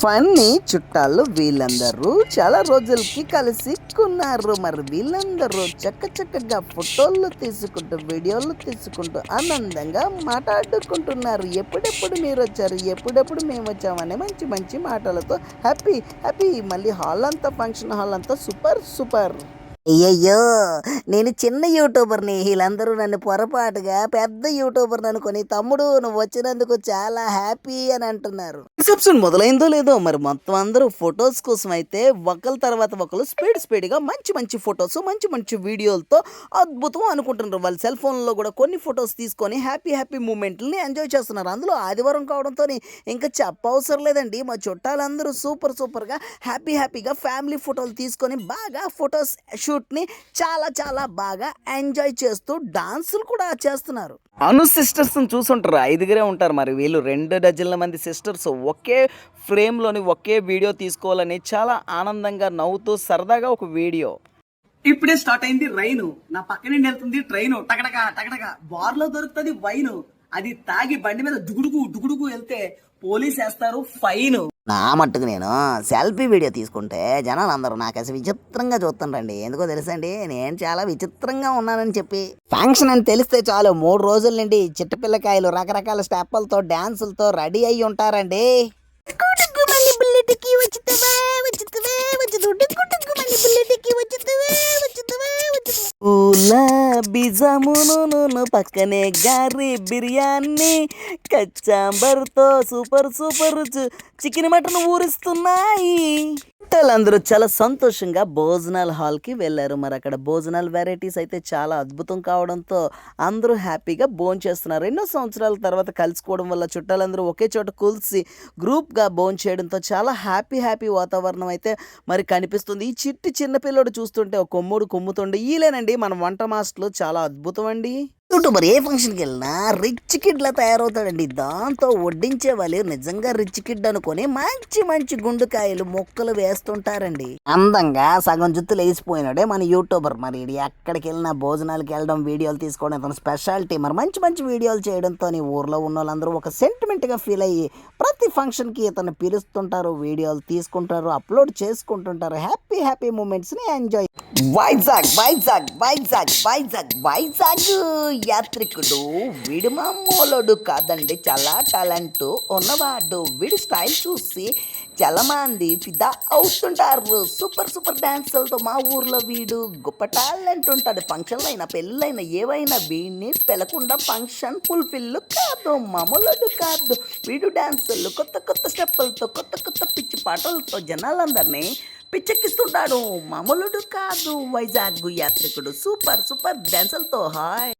Funny చుట్టాలు వీళ్ళందరూ చాలా రోజులకి కలిసికున్నారు మరి వీళ్ళందరూ చక్క చక్కగా ఫోటోలు తీసుకుంటూ వీడియోలు తీసుకుంటూ ఆనందంగా మాట్లాడుకుంటున్నారు. ఎప్పుడెప్పుడు మీరు వచ్చారు? ఎప్పుడెప్పుడు మేము వచ్చామనే మంచి మంచి మాటలతో హ్యాపీ హ్యాపీ. మళ్ళీ హాల్ అంతా ఫంక్షన్ హాల్ అంతా సూపర్ సూపర్. అయ్యయ్యో నేను చిన్న యూట్యూబర్ని. వీళ్ళందరూ నన్ను పొరపాటుగా పెద్ద యూట్యూబర్ అనుకొని తమ్ముడు నువ్వు వచ్చినందుకు చాలా హ్యాపీ అని అంటున్నారు. రిసెప్షన్ మొదలైందో లేదో మరి మొత్తం అందరూ ఫొటోస్ కోసం అయితే ఒకరి తర్వాత ఒకరు స్పీడ్ స్పీడ్గా మంచి మంచి ఫొటోస్ మంచి మంచి వీడియోలతో అద్భుతం అనుకుంటున్నారు. వాళ్ళ సెల్ ఫోన్లో కూడా కొన్ని ఫొటోస్ తీసుకొని హ్యాపీ హ్యాపీ మూమెంట్ని ఎంజాయ్ చేస్తున్నారు. అందులో ఆదివారం కావడంతో ఇంకా చెప్పవసరం లేదండి. మా చుట్టాలందరూ సూపర్ సూపర్గా హ్యాపీ హ్యాపీగా ఫ్యామిలీ ఫోటోలు తీసుకొని బాగా ఫొటోస్ షూట్ని చాలా చాలా బాగా ఎంజాయ్ చేస్తూ డాన్సులు కూడా చేస్తున్నారు. అను సిస్టర్స్ చూసుంటారు. ఐదుగురే ఉంటారు మరి. వీళ్ళు రెండు డజన్ల మంది సిస్టర్స్. ఒకే ఫ్రేమ్లోని ఒకే వీడియో తీసుకోవాలని చాలా ఆనందంగా నవ్వుతూ సరదాగా ఒక వీడియో. ఇప్పుడే స్టార్ట్ అయింది రైను నా పక్క నుండి వెళ్తుంది ట్రైన్. టకటక టకటక. బార్లో దొరుకుతుంది వైన్. అది తాగి బండి మీద దుగుడుగు దుగుడుగు వెళ్తే పోలీస్ వేస్తారు ఫైన్. నా మట్టుకు నేను సెల్ఫీ వీడియో తీసుకుంటే జనాలు అందరూ నాకు అసలు విచిత్రంగా చూస్తుంటండి ఎందుకో తెలుసండి నేను చాలా విచిత్రంగా ఉన్నానని చెప్పి. ఫంక్షన్ అని తెలిస్తే చాలు మూడు రోజుల నుండి చిట్టపిల్లకాయలు రకరకాల స్టెప్పులతో డాన్సులతో రెడీ అయ్యి ఉంటారండి. నిజామును పక్కనే గారి బిర్యానీ. కచ్చాంబర్తో సూపర్ సూపర్ చికెన్ మటన్ ఊరిస్తున్నాయి. అందరూ చాలా సంతోషంగా భోజనాల హాల్కి వెళ్ళారు. మరి అక్కడ భోజనాల వెరైటీస్ అయితే చాలా అద్భుతం కావడంతో అందరూ హ్యాపీగా భోజనం చేస్తున్నారు. ఎన్నో సంవత్సరాల తర్వాత కలుసుకోవడం వల్ల చుట్టాలందరూ ఒకే చోట కలిసి గ్రూప్గా భోజనం చేయడంతో చాలా హ్యాపీ హ్యాపీ వాతావరణం అయితే మరి కనిపిస్తుంది. ఈ చిట్టి చిన్న పిల్లోడు చూస్తుంటే ఒక కొమ్ముడు కొమ్ముతుండే ఈలేనండి మన వంట మాస్టర్లు చాలా అద్భుతం అండి. యూట్యూబర్ ఏ ఫంక్షన్కి వెళ్ళినా రిచ్ కిడ్లా తయారవుతాడండి. దాంతో వడ్డించే వాళ్ళు నిజంగా రిచ్ కిడ్ అనుకొని మంచి మంచి గుండుకాయలు మొక్కలు వేస్తుంటారండి. అందంగా సగం జుత్తులు వేసిపోయినాడే మన యూట్యూబర్ మరి. ఎక్కడికి వెళ్ళినా భోజనాలకి వెళ్ళడం వీడియోలు తీసుకోవడం ఇతను స్పెషాలిటీ మరి మంచి మంచి వీడియోలు చేయడంతో ఈ ఊర్లో ఉన్న వాళ్ళందరూ ఒక సెంటిమెంట్గా ఫీల్ అయ్యి ప్రతి ఫంక్షన్కి ఇతను పిలుస్తుంటారు వీడియోలు తీసుకుంటారు అప్లోడ్ చేసుకుంటుంటారు. హ్యాపీ హ్యాపీ మూమెంట్స్ని ఎంజాయ్. వైజాగ్ వైజాగ్ వైజాగ్ వైజాగ్ వైజాగ్. యాత్రికుడు వీడు మామూలుడు కాదండి. చాలా టాలెంట్ ఉన్నవాడు వీడి స్టైల్ చూసి చాలా మంది ఫిదా అవుతుంటారు. సూపర్ సూపర్ డాన్సులతో మా ఊర్లో వీడు గొప్ప టాలెంట్ ఉంటాడు ఫంక్షన్లు అయినా పెళ్ళైనా ఏవైనా వీడిని పెలకుండా ఫంక్షన్ ఫుల్ఫిల్ కాదు. మామూలుడు కాదు. వీడు డాన్సులు కొత్త కొత్త స్టెప్పులతో కొత్త కొత్త పిచ్చి పాటలతో జనాలందరినీ పిచ్చెక్కిస్తుంటాడు. మామూలుడు కాదు. వైజాగ్ యాత్రికుడు సూపర్ సూపర్ డాన్సులతో హాయ్.